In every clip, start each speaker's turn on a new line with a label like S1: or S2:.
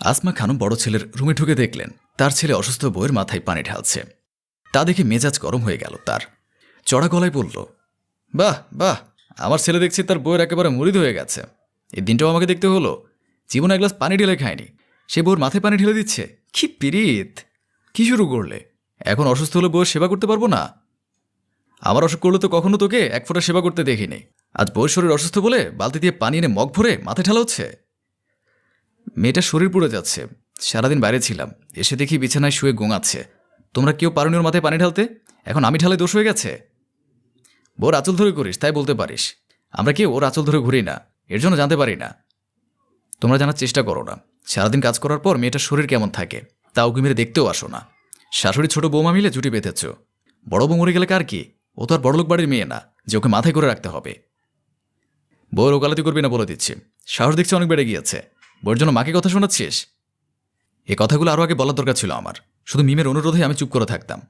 S1: আসমা খানম বড় ছেলের রুমে ঢুকে দেখলেন। তার ছেলে অসুস্থ বউয়ের মাথায় পানি ঢালছে। তা দেখে মেজাজ গরম হয়ে গেল তার। চড়া গলায় বলল, বাহ বাহ, আমার ছেলে দেখছি তার বউয়ের একেবারে মুরিদ হয়ে গেছে। এই দিনটাও আমাকে দেখতে হলো। জীবনে এক গ্লাস পানি ঢেলে খায়নি। সে বউর মাথায় পানি ঢেলে দিচ্ছে। কি পিরিত কি শুরু করলে? এখন অসুস্থ হলে বউয়ের সেবা করতে পারব না? আমার অসুখ করলে তো কখনো তোকে এক ফোঁটা সেবা করতে দেখিনি। আজ বউয়ের শরীর অসুস্থ বলে বালতি দিয়ে পানি এনে মগ ভরে মাথায় ঢালা হচ্ছে মেয়েটার শরীর পুড়ে যাচ্ছে। সারাদিন বাইরে ছিলাম। এসে দেখি বিছানায় শুয়ে গোঙাচ্ছে তোমরা কেউ পারনি ওর মাথায় পানি ঢালতে? এখন আমি ঢালে দোষ হয়ে গেছে? বোর আঁচল ধরে করিস তাই বলতে পারিস। আমরা কেউ ওর আঁচল ধরে ঘুরি না। এর জন্য জানতে পারি না। তোমরা জানার চেষ্টা করো না। সারাদিন কাজ করার পর মেয়েটার শরীর কেমন থাকে, তা উকি মেরে দেখতেও আসো না। শাশুড়ি ছোট বৌমা মিলে জুটি বেঁধেছ। বড় বউ মরে গেলে কার কি? ও তো আর বড়লোক বাড়ির মেয়ে না, যে ওকে মাথায় করে রাখতে হবে। বউয়ের ওকালতি করবি না বলে দিচ্ছি। সাহস দেখছি অনেক বেড়ে গিয়েছে। বউয়ের জন্য মাকে কথা শোনাচ্ছিস? এ কথাগুলো আরও আগে বলার দরকার ছিল আমার। শুধু মিমের অনুরোধে আমি চুপ করে থাকতাম।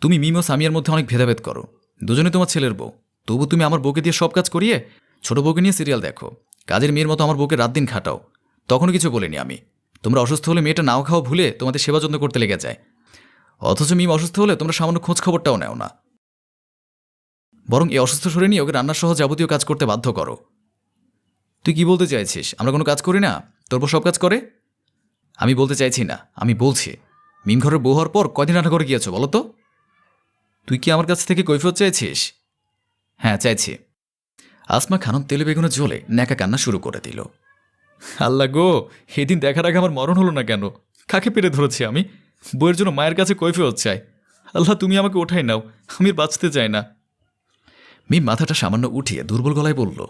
S1: তুমি মিম ও সামিয়ার মধ্যে অনেক ভেদাভেদ করো। দুজনে তোমার ছেলের বউ। তবু তুমি আমার বউকে দিয়ে সব কাজ করিয়ে ছোট বউকে নিয়ে সিরিয়াল দেখো। কাজের মেয়ের মতো আমার বউকে রাত দিন খাটাও। তখনও কিছু বলিনি আমি। তোমরা অসুস্থ হলে মেয়েটা নাও খাওয়া ভুলে তোমাদের সেবা যত্ন করতে লেগে যায়। অথচ মিম অসুস্থ হলে তোমরা সামান্য খোঁজ খবরটাও নেও না। বরং এই অসুস্থ শরীর নিয়ে ওকে রান্নার সহ যাবতীয় কাজ করতে বাধ্য করো। তুই কি বলতে চাইছিস? আমরা কোনো কাজ করি না? তোর সব কাজ করে? আমি বলতে চাইছি না, আমি বলছি। মিম ঘরের বউ হওয়ার পর কদিন রান্না করে গিয়েছো বলো তো? তুই কি আমার কাছ থেকে কৈফিয়ত চাইছিস? হ্যাঁ চাইছি। আসমা খানম তেলে বেগুনে জ্বলে ন্যাকা কান্না শুরু করে দিল। আল্লাহ গো সেদিন দেখার আগে আমার মরণ হলো না কেন? কাকে পেরে ধরেছি আমি? বইয়ের জন্য মায়ের কাছে কৈফিয়ত চাই। আল্লাহ, তুমি আমাকে ওঠাই নাও, আমি বাঁচতে চাই না। মিম মাথাটা সামান্য উঠিয়ে দুর্বল গলায় বলল,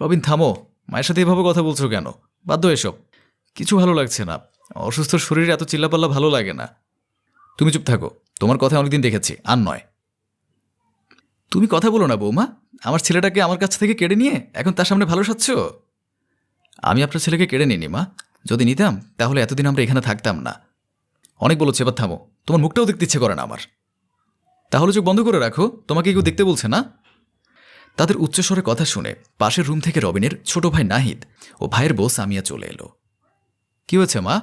S1: রবিন, থামো, মায়ের সাথে এভাবে কথা বলছো কেন? বাধ্য এসব কিছু ভালো লাগছে না। অসুস্থ শরীরে এত চিল্লাপাল্লা ভালো লাগে না। তুমি চুপ থাকো। তোমার কথা অনেকদিন দেখেছি, আর নয়। তুমি কথা বলো না, বৌমা। আমার ছেলেটাকে আমার কাছ থেকে কেড়ে নিয়ে এখন তার সামনে ভালো সাচ্ছ আমি আপনার ছেলেকে কেড়ে নিইনি, মা। যদি নিতাম, তাহলে এতদিন আমরা এখানে থাকতাম না। অনেক বলেছে, এবার থামো। তোমার মুখটাও দেখতে ইচ্ছে করে না আমার। তাহলে চোখ বন্ধ করে রাখো। তোমাকে কেউ দেখতে বলছে না। তাদের উচ্চস্বরে কথা শুনে পাশের রুম থেকে রবিনের ছোট ভাই নাহিদ ও ভাইয়ের বউ সামিয়া চলে এলো। কি হয়েছে, মা?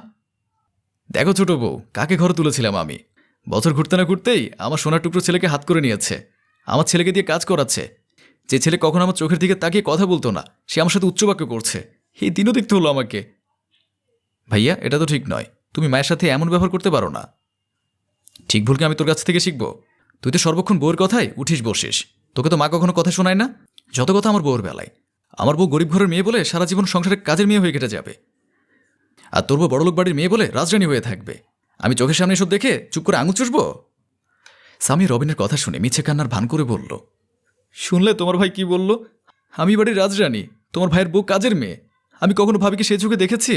S1: দেখো ছোট বউ, কাকে ঘরে তুলেছিলাম আমি? বছর ঘুরতে না ঘুরতেই আমার সোনার টুকরো ছেলেকে হাত করে নিয়েছে। আমার ছেলেকে দিয়ে কাজ করাচ্ছে। যে ছেলে কখন আমার চোখের দিকে তাকিয়ে কথা বলতো না, সে আমার সাথে উচ্চবাক্য করছে। এই দিনও দেখতে হলো আমাকে। ভাইয়া, এটা তো ঠিক নয়। তুমি মায়ের সাথে এমন ব্যবহার করতে পারো না। ঠিক ভুলকে আমি তোর কাছ থেকে শিখব। তুই তো সর্বক্ষণ বউয়ের কথাই উঠিস বসিস। তোকে তো মা কখনো কথা শোনায় না? যত কথা আমার বউয়ের বেলায়। আমার বউ গরিব ঘরের মেয়ে বলে সারা জীবন সংসারে কাজের মেয়ে হয়ে কেটে যাবে। আর তোর বউ বড়লোক বাড়ির মেয়ে বলে রাজরানী হয়ে থাকবে। আমি চোখের সামনে এসব দেখে চুপ করে আঙুল চুষবো? স্বামী রবিনের কথা শুনে মিছে কান্নার ভান করে বলল, শুনলে তোমার ভাই কি বলল? আমি বাড়ির রাজরানী, তোমার ভাইয়ের বউ কাজের মেয়ে। আমি কখনো ভাবিকে সে চোখে দেখেছি?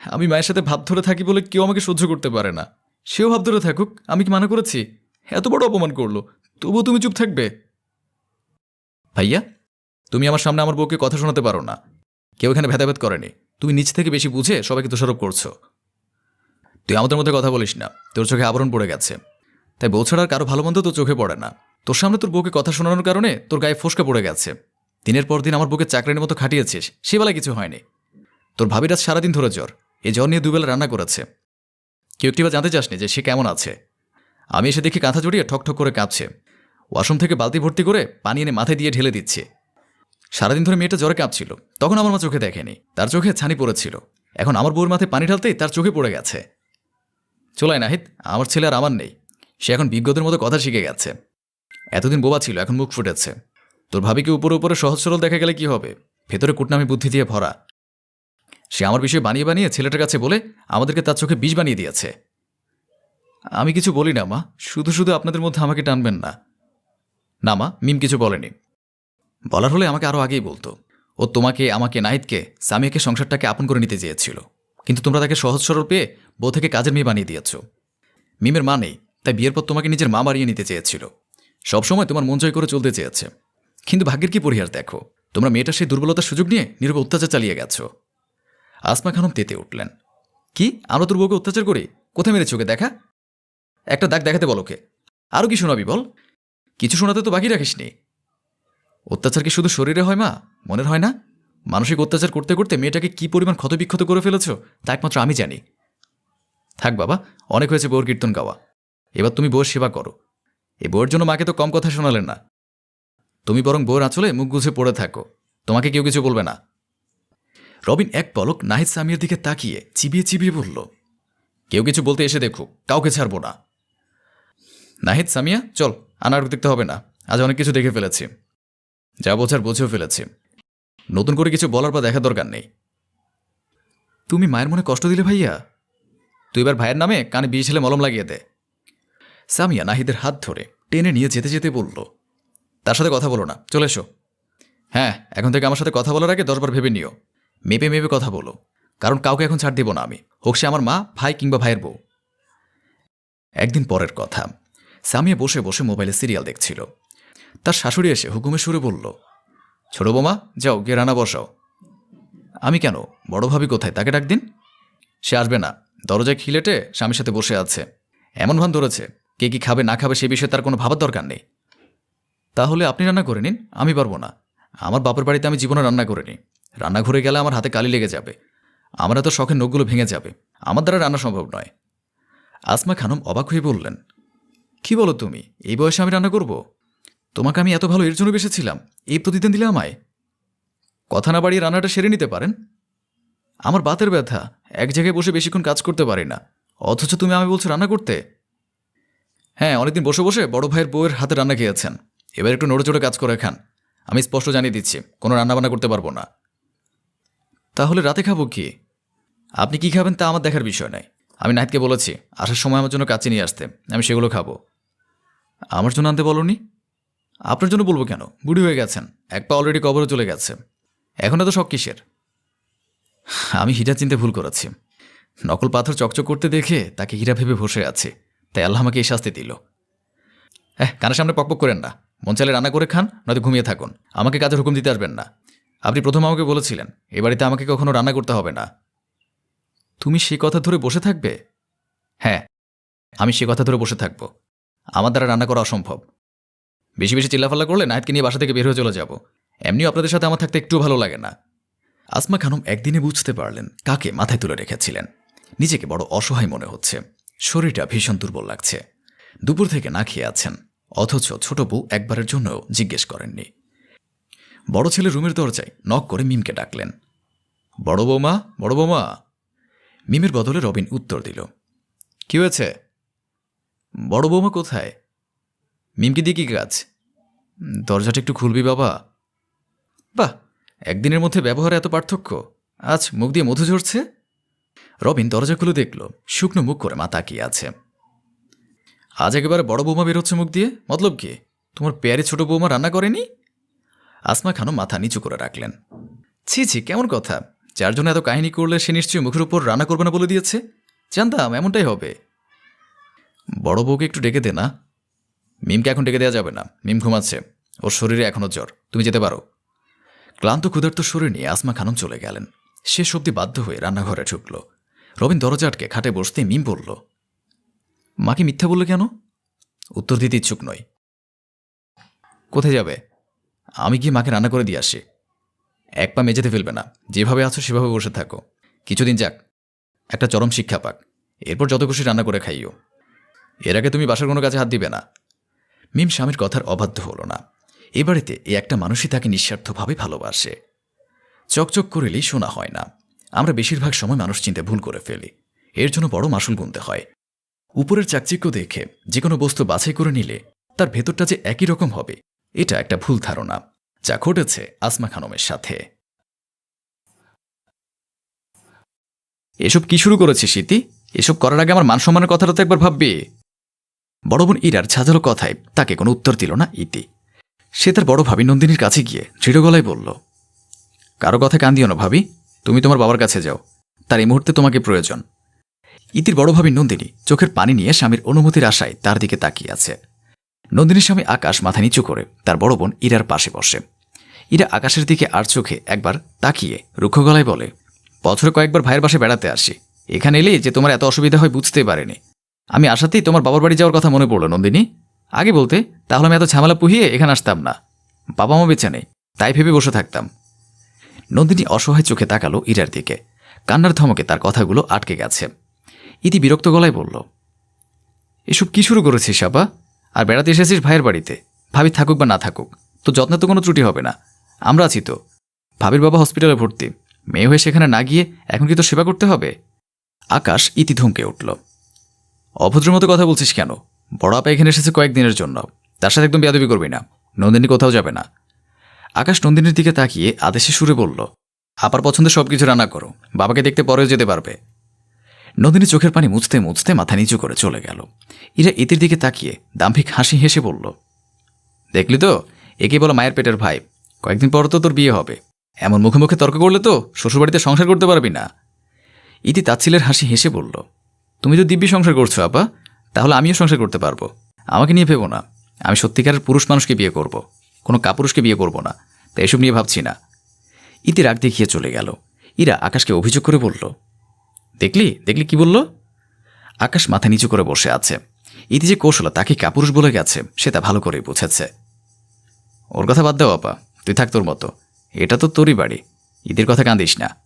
S1: আমি মায়ের সাথে ভাব ধরে থাকি বলে কেউ আমাকে সহ্য করতে পারে না। সেও ভাব ধরে থাকুক, আমি কি মানা করেছি? এত বড় অপমান করল, তবুও তুমি চুপ থাকবে? ভাইয়া, তুমি আমার সামনে আমার বউকে কথা শোনাতে পারো না। কেউ এখানে ভেদাভেদ করেনি। তুমি নিচ থেকে বেশি বুঝে সবাইকে দোষারোপ করছ। তুই আমাদের মধ্যে কথা বলিস না। তোর চোখে আবরণ পড়ে গেছে। তাই বউ ছাড়ার কারও ভালো মন্দ তোর চোখে পড়ে না। তোর সামনে তোর বউকে কথা শোনানোর কারণে তোর গায়ে ফোসকা পড়ে গেছে। দিনের পর দিন আমার বউকে চাকরির মতো খাটিয়েছিস সেবেলা কিছু হয়নি। তোর ভাবির আজ সারাদিন ধরে জ্বর। এই জ্বর নিয়ে দুবেলা রান্না করেছে। কেউ একটিবার জানতে চাসনি যে সে কেমন আছে। আমি এসে দেখি কাঁথা জড়িয়ে ঠকঠক করে কাঁপছে। ওয়াশরুম থেকে বালতি ভর্তি করে পানি এনে মাথায় দিয়ে ঢেলে দিচ্ছে। সারাদিন ধরে মেয়েটা জ্বরে কাঁপছিল। তখন আমার মা চোখে দেখেনি। তার চোখে ছানি পড়েছিল। এখন আমার বউর মাথায় পানি ঢালতেই তার চোখে পড়ে গেছে। চলাই নাহিদ আমার ছেলে আর আমার নেই। সে এখন বিজ্ঞদের মতো কথা শিখে গেছে। এতদিন বোবা ছিল, এখন মুখ ফুটেছে। তোর ভাবিকে উপরে উপরে সহজ সরল দেখা গেলে কি হবে? ভেতরে কুটনামি বুদ্ধি দিয়ে ভরা। সে আমার বিষয়ে বানিয়ে বানিয়ে ছেলেটার কাছে বলে আমাদেরকে তার চোখে বিষ বানিয়ে দিয়েছে। আমি কিছু বলি না, মা। শুধু শুধু আপনাদের মধ্যে আমাকে টানবেন না। না, মা, মিম কিছু বলেনি। বলার হলে আমাকে আরও আগেই বলতো। ও তোমাকে, আমাকে, নাহিদকে, সামিয়াকে, সংসারটাকে আপন করে নিতে চেয়েছিল। কিন্তু তোমরা তাকে সহজ সরল পেয়ে বউ থেকে কাজের মেয়ে বানিয়ে দিয়েছ। মিমের মা নেই, তাই বিয়ের পর তোমাকে নিজের মা বাড়িয়ে নিতে চেয়েছিল। সবসময় তোমার মন জয় করে চলতে চেয়েছে। কিন্তু ভাগ্যের কি পরিহার দেখো, তোমরা মেয়েটার সেই দুর্বলতার সুযোগ নিয়ে নীরব অত্যাচার চালিয়ে গেছো। আসমা খানম তেতে উঠলেন। কি, আমরা তোর বউকে অত্যাচার করি? কোথায় মেরেছ ওকে, দেখা? একটা দাগ দেখাতে বল ওকে। আরও কি শোনাবি বল। কিছু শোনাতে তো বাকি রাখিসনি। অত্যাচার কি শুধু শরীরে হয় মা? মনের হয় না? মানসিক অত্যাচার করতে করতে মেয়েটাকে কি পরিমাণ ক্ষতবিক্ষত করে ফেলেছ? তা একমাত্র আমি জানি। থাক বাবা, অনেক হয়েছে বউর কীর্তন গাওয়া। এবার তুমি বউয়ের সেবা করো। এ বউয়ের জন্য মাকে তো কম কথা শোনালেন না। তুমি বরং বউয়ের আঁচলে মুখ গুছে পড়ে থাকো। তোমাকে কেউ কিছু বলবে না। রবিন এক পলক নাহিদ সামিয়ার দিকে তাকিয়ে চিবিয়ে চিবিয়ে বলল, কেউ কিছু বলতে এসে দেখুক, কাউকে ছাড়বো না। নাহিদ সামিয়া, চল। আনার দেখতে হবে না। আজ অনেক কিছু দেখে ফেলেছি। যা বোঝার বুঝেও ফেলেছি। নতুন করে কিছু বলার বা দেখার দরকার নেই। তুমি মায়ের মনে কষ্ট দিলে ভাইয়া? তুই এবার ভাইয়ের নামে কানে বিয়ে ছেলে মলম লাগিয়ে দে। সামিয়া নাহিদের হাত ধরে টেনে নিয়ে যেতে যেতে বলল, তার সাথে কথা বলো না, চলে এসো। হ্যাঁ এখন থেকে আমার সাথে কথা বলার আগে দশবার ভেবে নিও। মেপে মেপে কথা বলো। কারণ কাউকে এখন ছাড় দিব না আমি। হোক সে আমার মা, ভাই কিংবা ভাইয়ের বউ। একদিন পরের কথা। সামিয়া বসে বসে মোবাইলে সিরিয়াল দেখছিল। তার শাশুড়ি এসে হুকুমে সুরে বলল, ছোট বোমা, যাও গিয়ে রান্না বসাও। আমি কেন? বড় ভাবি কোথায়? তাকে ডাক দিন। সে আসবে না। দরজায় খিলেটে স্বামীর সাথে বসে আছে। এমন ভান ধরেছে, কে কি খাবে না খাবে সে বিষয়ে তার কোনো ভাবার দরকার নেই। তাহলে আপনি রান্না করে নিন, আমি পারব না। আমার বাপের বাড়িতে আমি জীবনে রান্না করে নিই রান্নাঘরে গেলে আমার হাতে কালি লেগে যাবে। আমরা তো শখের নখগুলো ভেঙে যাবে। আমার দ্বারা রান্না সম্ভব নয়। আসমা খানম অবাক হয়ে বললেন কি বলো তুমি? এই বয়সে আমি রান্না করব? তোমাকে আমি এত ভালো এর জন্য বেসেছিলাম। এই প্রতিদিন দিলে আমায়। কথা না বাড়িয়ে রান্নাটা সেরে নিতে পারেন? আমার বাতের ব্যথা। এক জায়গায় বসে বেশিক্ষণ কাজ করতে পারি না। অথচ তুমি আমি বলছো রান্না করতে। হ্যাঁ অনেকদিন বসে বসে বড় ভাইয়ের বউয়ের হাতে রান্না খেয়েছেন। এবার একটু নড়ে চড়ে কাজ করে খান। আমি স্পষ্ট জানিয়ে দিচ্ছি, কোনো রান্নাবান্না করতে পারব না। তাহলে রাতে খাব কি? আপনি কি খাবেন তা আমার দেখার বিষয় নয় আমি নাহিদকে বলেছি, আসার সময় আমার জন্য কাছে নিয়ে আসতে, আমি সেগুলো খাব। আমার জন্য আনতে বলনি? আপনার জন্য বলব কেন? বুড়ি হয়ে গেছেন, এক পা অলরেডি কবরে চলে গেছে। এখন এত শখ কিসের? আমি হীরা চিনতে ভুল করেছি। নকল পাথর চকচক করতে দেখে তাকে হীরা ভেবে বসে আছে, তাই আল্লাহ আমাকে এই শাস্তি দিল। হ্যাঁ কানের সামনে পকপক করেন না। মন চাইলে রান্না করে খান, নয়তো ঘুমিয়ে থাকুন। আমাকে কাজের হুকুম দিতে আসবেন না। আপনি প্রথম আমাকে বলেছিলেন, এ বাড়িতে আমাকে কখনো রান্না করতে হবে না। তুমি সে কথা ধরে বসে থাকবে? হ্যাঁ আমি সে কথা ধরে বসে থাকব। আমার দ্বারা রান্না করা অসম্ভব। বেশি বেশি চিল্লাফাল্লা করলে নাইটকে নিয়ে বাসা থেকে বের হয়ে চলে যাব। এমনিও আপনাদের সাথে আমার থাকতে একটুও ভালো লাগে না। আসমা খানম একদিনে বুঝতে পারলেন কাকে মাথায় তুলে রেখেছিলেন। নিজেকে বড় অসহায় মনে হচ্ছে। শরীরটা ভীষণ দুর্বল লাগছে। দুপুর থেকে না খেয়ে আছেন। অথচ ছোট বউ একবারের জন্য জিজ্ঞেস করেননি। বড় ছেলে রুমের দরজায় নক করে মিমকে ডাকলেন। বড় বৌমা বড় বৌমা। মিমের বদলে রবিন উত্তর দিল। কি হয়েছে? বড় বৌমা কোথায়? মিমকে দিয়ে কি কাজ? দরজাটা একটু খুলবি বাবা। বাহ, একদিনের মধ্যে ব্যবহারে এত পার্থক্য। আজ মুখ দিয়ে মধু ঝরছে? রবিন দরজা খুলে দেখল, শুকনো মুখ করে মা তাকিয়ে আছে। আজ একেবারে বড় বৌমা বেরোচ্ছে মুখ দিয়ে? মতলব কি? তোমার পেয়ারে ছোট বৌমা রান্না করেনি? আসমা খানও মাথা নিচু করে রাখলেন। ছি ছি, কেমন কথা? যার জন্য এত কাহিনী করলে সে নিশ্চয়ই মুখের উপর রান্না করবে না বলে দিয়েছে? জানতাম, এমনটাই হবে। বড় বউকে একটু ডেকে দে না। মিমকে এখন ডেকে দেওয়া যাবে না। মিম ঘুমাচ্ছে। ওর শরীরে এখনও জ্বর। তুমি যেতে পারো। ক্লান্ত, ক্ষুধার্ত শরীর নিয়ে আসমা খানম চলে গেলেন। শেষ অব্দি বাধ্য হয়ে রান্নাঘরে ঢুকল। রবিন দরজা আটকে খাটে বসতে মিম বলল মাকে মিথ্যা বললে কেন? উত্তর দিতে ইচ্ছুক নই। কোথায় যাবে? আমি গিয়ে মাকে রান্না করে দিয়ে আসি। এক পা মেঝেতে ফেলবে না। যেভাবে আছো সেভাবে বসে থাকো। কিছুদিন যাক, একটা চরম শিক্ষা পাক। এরপর যত খুশি রান্না করে খাইও। এর আগে তুমি বাসার কোনো কাজে হাত দিবে না। মিম স্বামীর কথার অবাধ্য হলো না। এ বাড়িতে এ একটা মানুষই তাকে নিঃস্বার্থভাবে ভালোবাসে। চকচক করিলেই শোনা হয় না। আমরা বেশিরভাগ সময় মানুষ চিনতে ভুল করে ফেলি। এর জন্য বড় মাসুল গুনতে হয়। উপরের চাকচিক্য দেখে যে কোনো বস্তু বাছাই করে নিলে তার ভেতরটা যে একই রকম হবে, এটা একটা ভুল ধারণা। যা ঘটেছে আসমা খানমের সাথে। এসব কি শুরু করেছে স্মৃতি? এসব করার আগে আমার মান সম্মানের কথাটা তো একবার ভাববে। বড় বোন ইরার ছাজালো কথায় তাকে কোনো উত্তর দিল না ইতি। সে তার বড় ভাবি নন্দিনীর কাছে গিয়ে দৃঢ় গলায় বলল, কারও কথা কান দিও না ভাবি, তুমি তোমার বাবার কাছে যাও। তার এই মুহূর্তে তোমাকে প্রয়োজন। ইতির বড় ভাবি নন্দিনী চোখের পানি নিয়ে স্বামীর অনুমতির আশায় তার দিকে তাকিয়ে আছে। নন্দিনীর স্বামী আকাশ মাথা নিচু করে তার বড় বোন ইরার পাশে বসে। ইরা আকাশের দিকে আর চোখে একবার তাকিয়ে রুক্ষ গলায় বলে, বছরে কয়েকবার ভাইয়ের বাসে বেড়াতে আসি। এখানে এলে যে তোমার এত অসুবিধা হয় বুঝতেই পারেনি। আমি আসাতেই তোমার বাবার বাড়ি যাওয়ার কথা মনে পড়ল নন্দিনী। আগে বলতে, তাহলে আমি এত ঝামেলা পুহিয়ে এখানে আসতাম না। বাবা মা বেঁচে নেই, তাই ভেবে বসে থাকতাম। নন্দিনী অসহায় চোখে তাকালো ইরার দিকে। কান্নার ধমকে তার কথাগুলো আটকে গেছে। ইতি বিরক্ত গলায় বলল, এসব কি শুরু করেছিস আপা আর বেড়াতে এসেছিস ভাইয়ের বাড়িতে। ভাবি থাকুক বা না থাকুক তো যত্নে তো কোনো ত্রুটি হবে না। আমরা আছি তো। ভাবির বাবা হসপিটালে ভর্তি। মেয়ে হয়ে সেখানে না গিয়ে এখন কি তো সেবা করতে হবে? আকাশ ইতি ধমকে উঠল। অভদ্র মতো কথা বলছিস কেন? বড় আপা এখানে এসেছে কয়েকদিনের জন্য। তার সাথে একদম বেয়াদবি করবি না। নন্দিনী কোথাও যাবে না। আকাশ নন্দিনীর দিকে তাকিয়ে আদেশে সুরে বলল, আপার পছন্দের সব কিছু রান্না করো। বাবাকে দেখতে পরেও যেতে পারবে। নন্দিনী চোখের পানি মুছতে মুছতে মাথা নিচু করে চলে গেল। ইরা ইতির দিকে তাকিয়ে দাম্ভিক হাসি হেসে বলল, দেখলি তো? একে বলো মায়ের পেটের ভাই। কয়েকদিন পর তো তোর বিয়ে হবে। এমন মুখে মুখে তর্ক করলে তো শ্বশুরবাড়িতে সংসার করতে পারবি না। ইতি তাচ্ছিলের হাসি হেসে বলল, তুমি তো দিব্যি সংসার করছ, আপা। তাহলে আমিও সংসার করতে পারব। আমাকে নিয়ে ভেবো না। আমি সত্যিকারের পুরুষ মানুষকে বিয়ে করব। কোনো কাপুরুষকে বিয়ে করব না। তাই এসব নিয়ে ভাবছি না। ইতি রাগ দেখিয়ে চলে গেল। ইরা আকাশকে অভিযোগ করে বলল দেখলি? দেখলি কি বলল? আকাশ মাথা নিচু করে বসে আছে। ইতি যে কৌশলা তাকে কাপুরুষ বলে গেছে, সে তা ভালো করেই বুঝেছে। ওর কথা বাদ দাও, আপা। তুই থাক তোর মতো। এটা তো তোরই বাড়ি। ঈদের কথা কাঁদিস না।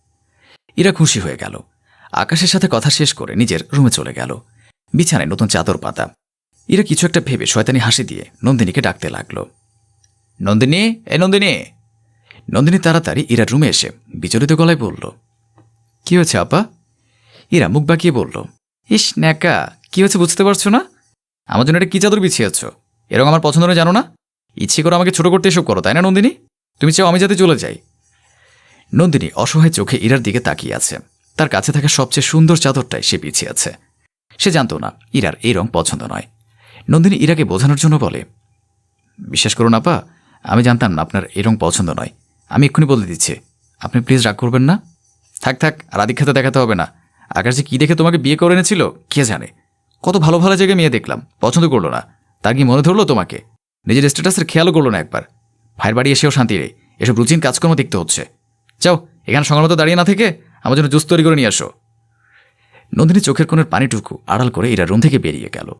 S1: ইরা খুশি হয়ে গেল। আকাশের সাথে কথা শেষ করে নিজের রুমে চলে গেল। বিছানায় নতুন চাদর পাতা। ইরা কিছু একটা ভেবে শয়তানি হাসি দিয়ে নন্দিনীকে ডাকতে লাগল। নন্দিনী? এ নন্দিনী! নন্দিনী তাড়াতাড়ি ইরার রুমে এসে বিচলিত গলায় বলল, কি হয়েছে, আপা? ইরা মুখ বাঁকিয়ে বলল, ইস, ন্যাকা, কি হয়েছে বুঝতে পারছ না? আমার জন্য এটা কী চাদর বিছিয়েছ এরকম আমার পছন্দ জানো না? ইচ্ছে করে আমাকে ছোট করতে এসব করো, তাই না, নন্দিনী? তুমি চাও আমি যাতে চলে যাই? নন্দিনী অসহায় চোখে ইরার দিকে তাকিয়ে আছে। তার কাছে থাকা সবচেয়ে সুন্দর চাদরটাই সে পিছিয়ে আছে। সে জানতো না ইরার এই রং পছন্দ নয়। নন্দিনী ইরাকে বোঝানোর জন্য বলে, বিশ্বাস করুন আপা, আমি জানতাম না আপনার এই রং পছন্দ নয়। আমি এক্ষুনি বলে দিচ্ছি। আপনি প্লিজ রাগ করবেন না। থাক থাক, আর আদিক্ষাতে দেখাতে হবে না। আকাশ যে কী দেখে তোমাকে বিয়ে করে এনেছিল, কে জানে? কত ভালো ভালো জায়গায় মেয়ে দেখলাম, পছন্দ করল না। তার কি মনে ধরলো তোমাকে? নিজের স্ট্যাটাসের খেয়ালও করল না একবার। ভাইয়ের বাড়ি এসেও শান্তি রে এসব রুচিন কাজকর্ম দেখতে হচ্ছে। যাও, এখানে সঙ্গে মতো দাঁড়িয়ে না থেকে আমার জন্য জুস তৈরি করে নিয়ে আসো। নন্দিনী চোখের কোণের পানিটুকু আড়াল করে ইরা রুম থেকে বেরিয়ে গেল।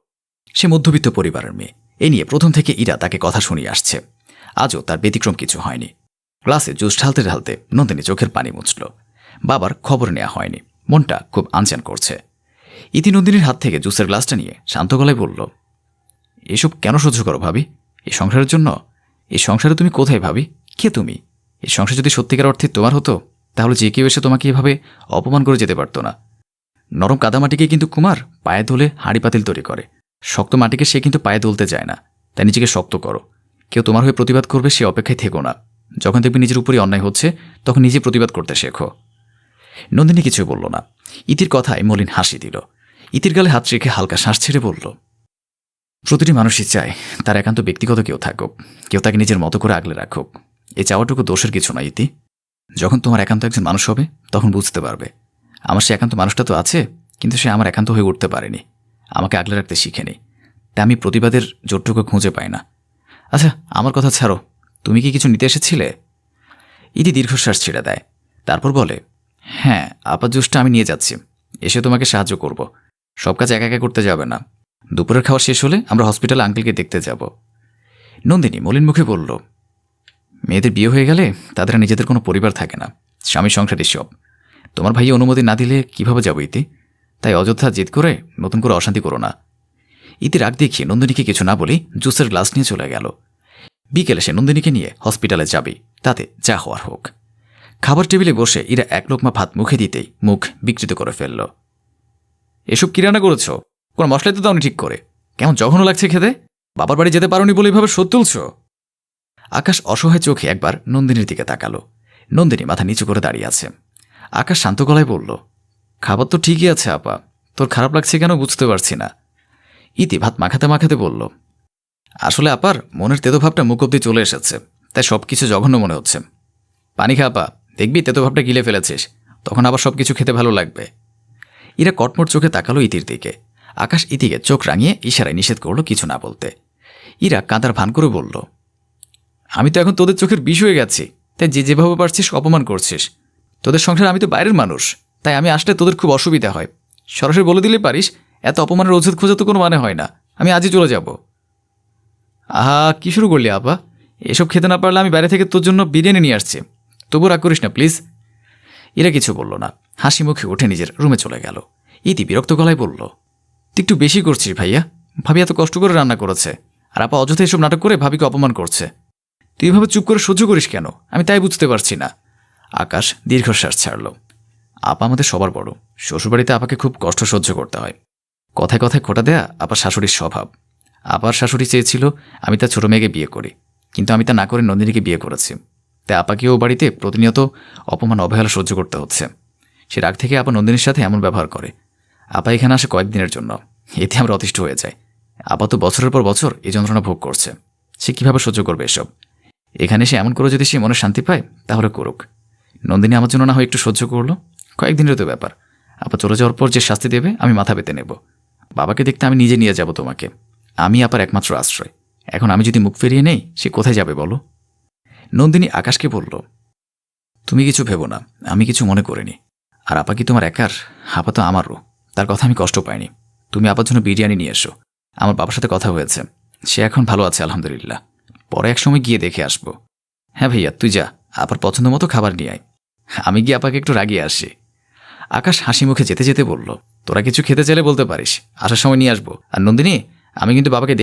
S1: সে মধ্যবিত্ত পরিবারের মেয়ে। এ নিয়ে প্রথম থেকে ইরা তাকে কথা শুনিয়ে আসছে। আজও তার ব্যতিক্রম কিছু হয়নি। ক্লাসে জুস ঢালতে ঢালতে নন্দিনী চোখের পানি মুছল। বাবার খবর নেওয়া হয়নি। মনটা খুব আনচান করছে। ইতি নন্দিনীর হাত থেকে জুসের গ্লাসটা নিয়ে শান্ত গলায় বলল, এসব কেন সহ্য করো ভাবি? এই সংসারের জন্য? এই সংসারে তুমি কোথায় ভাবি? কে তুমি? এই সংসার যদি সত্যিকার অর্থে তোমার হতো, তাহলে যে কেউ এসে তোমাকে এভাবে অপমান করে যেতে পারতো না। নরম কাদামাটিকে কিন্তু কুমার পায়ে দোলে হাঁড়ি পাতিল তৈরি করে। শক্ত মাটিকে সে কিন্তু পায়ে দলতে যায় না। তাই নিজেকে শক্ত করো। কেউ তোমার হয়ে প্রতিবাদ করবে সে অপেক্ষায় থেকো না। যখন দেখবে নিজের উপরই অন্যায় হচ্ছে, তখন নিজে প্রতিবাদ করতে শেখো। নন্দিনী কিছু বলল না। ইতির কথায় মলিন হাসি দিল। ইতির গালে হাত রেখে হালকা শ্বাস ছেড়ে বলল, প্রতিটি মানুষই চায় তার একান্ত ব্যক্তিগত কেউ থাকুক, কেউ তাকে নিজের মতো করে আগলে রাখুক। এ চাওয়াটুকু দোষের কিছু না, ইতি। যখন তোমার একান্ত একজন মানুষ হবে, তখন বুঝতে পারবে। আমার সে একান্ত মানুষটা তো আছে, কিন্তু সে আমার একান্ত হয়ে উঠতে পারেনি। আমাকে আগলে রাখতে শিখেনি। তাই আমি প্রতিবাদের জোরটুকু খুঁজে পাই না। আচ্ছা আমার কথা ছাড়ো। তুমি কি কিছু নিতে এসেছিলে? ইতি দীর্ঘশ্বাস ছেড়ে দেয়। তারপর বলে হ্যাঁ আপাত জুসটা আমি নিয়ে যাচ্ছি। এসে তোমাকে সাহায্য করব। সব কাজ একা একা করতে যাবে না। দুপুরের খাওয়া শেষ হলে আমরা হসপিটালে আঙ্কেলকে দেখতে যাব। নন্দিনী মলিন মুখে বলল, মেয়েদের বিয়ে হয়ে গেলে তাদের নিজেদের কোনো পরিবার থাকে না। স্বামী সংসার সব। তোমার ভাই অনুমতি না দিলে কীভাবে যাব ইতি? তাই অযোধ্যা জেদ করে নতুন করে অশান্তি করো না। ইতি রাগ দেখিয়ে নন্দিনীকে কিছু না বলেই জুসের গ্লাস নিয়ে চলে গেল। বিকেলে সে নন্দিনীকে নিয়ে হসপিটালে যাবে। তাতে যা হওয়ার হোক। খাবার টেবিলে বসে ইরা এক লোকমা ভাত মুখে দিতেই মুখ বিকৃত করে ফেলল। এসব কি রান্না করেছ? কোনো মশলাই তো দাওনি ঠিক করে। কেমন জঘন্য লাগছে খেতে? বাবার বাড়ি যেতে পারোনি বলে এভাবে শোধ তুলছ? আকাশ অসহায় চোখে একবার নন্দিনীর দিকে তাকালো। নন্দিনী মাথা নিচু করে দাঁড়িয়ে আছে। আকাশ শান্ত গলায় বলল, খাবার তো ঠিকই আছে, আপা। তোর খারাপ লাগছে কেন বুঝতে পারছি না। ইতি ভাত মাখাতে মাখাতে বলল, আসলে আপার মনের তেতোভাবটা মুখ অব্দি চলে এসেছে, তাই সব কিছু জঘন্য মনে হচ্ছে। পানি খা, আপা। দেখবি, তেতো ভাবটা গিলে ফেলেছিস। তখন আবার সব কিছু খেতে ভালো লাগবে। ইরা কটমট চোখে তাকালো ইতির দিকে। আকাশ ইতিকে চোখ রাঙিয়ে ইশারায় নিষেধ করল কিছু না বলতে। ইরা কাঁদার ভান করে বলল, আমি তো এখন তোদের চোখের বিষ হয়ে গেছি। তাই যে যেভাবে পারছিস অপমান করছিস। তোদের সংসারে আমি তো বাইরের মানুষ। তাই আমি আসলে তোদের খুব অসুবিধা হয়। সরাসরি বলে দিলে পারিস, এত অপমানের ওষুধ খোঁজা তো কোনো মানে হয় না। আমি আজই চলে যাব। আহা, কি শুরু করলি আপা? এসব খেতে না পারলে আমি বাইরে থেকে তোর জন্য বিরিয়ানি নিয়ে আসছি। তবু রাগ করিস না, প্লিজ। এরা কিছু বলল না। হাসি মুখে উঠে নিজের রুমে চলে গেল। ইতি বিরক্ত গলায় বলল, তুই একটু বেশি করছিস ভাইয়া। ভাবি এত কষ্ট করে রান্না করেছে। আর আপা অযথা এসব নাটক করে ভাবিকে অপমান করছে। তুই এভাবে চুপ করে সহ্য করিস কেন? আমি তাই বুঝতে পারছি না। আকাশ দীর্ঘশ্বাস ছাড়ল। আপা আমাদের সবার বড়। শ্বশুরবাড়িতে আপাকে খুব কষ্ট সহ্য করতে হয়। কথায় কথায় খোটা দেয়া আপার শাশুড়ির স্বভাব। আপার শাশুড়ি চেয়েছিল আমি তার ছোট মেয়েকে বিয়ে করি। কিন্তু আমি তা না করে নন্দিনীকে বিয়ে করেছি। তাই আপাকেও বাড়িতে প্রতিনিয়ত অপমান, অবহেলা সহ্য করতে হচ্ছে। সে রাগ থেকে আপা নন্দিনীর সাথে এমন ব্যবহার করে। আপা এখানে আসে কয়েকদিনের জন্য। এতে আমরা অতিষ্ঠ হয়ে যাই। আপা তো বছরের পর বছর এই যন্ত্রণা ভোগ করছে। সে কীভাবে সহ্য করবে এসব? এখানে সে এমন করে যদি সে মনে শান্তি পায়, তাহলে করুক। নন্দিনী আমার জন্য না হয় একটু সহ্য করল? কয়েকদিনের তো ব্যাপার। আপা চলে যাওয়ার পর যে শাস্তি দেবে, আমি মাথা পেতে নেব। বাবাকে দেখতে আমি নিজে নিয়ে যাব তোমাকে। আমি আপার একমাত্র আশ্রয়। এখন আমি যদি মুখ ফিরিয়ে নেই, সে কোথায় যাবে বলো? নন্দিনী আকাশকে বলল, তুমি কিছু ভেবো না, আমি কিছু মনে করিনি। আর আপা কি তোমার একার? আপা তো আমারও। তার কথা আমি কষ্ট পাইনি। তুমি আপার জন্য বিরিয়ানি নিয়ে এসো। আমার বাবার সাথে কথা হয়েছে। সে এখন ভালো আছে, আলহামদুলিল্লাহ। পরে এক সময় গিয়ে দেখে আসব। হ্যাঁ ভাইয়া, তুই যা, আপার পছন্দ মতো খাবার নিয়ে আয়। আমি গিয়ে আপাকে একটু রাগিয়ে আসি। আকাশ হাসি মুখে যেতে যেতে বলল, তোরা কিছু খেতে চাইলে বলতে পারিস। আসার সময় নিয়ে আসব। আর নন্দিনী, আমি কিন্তু বাবাকে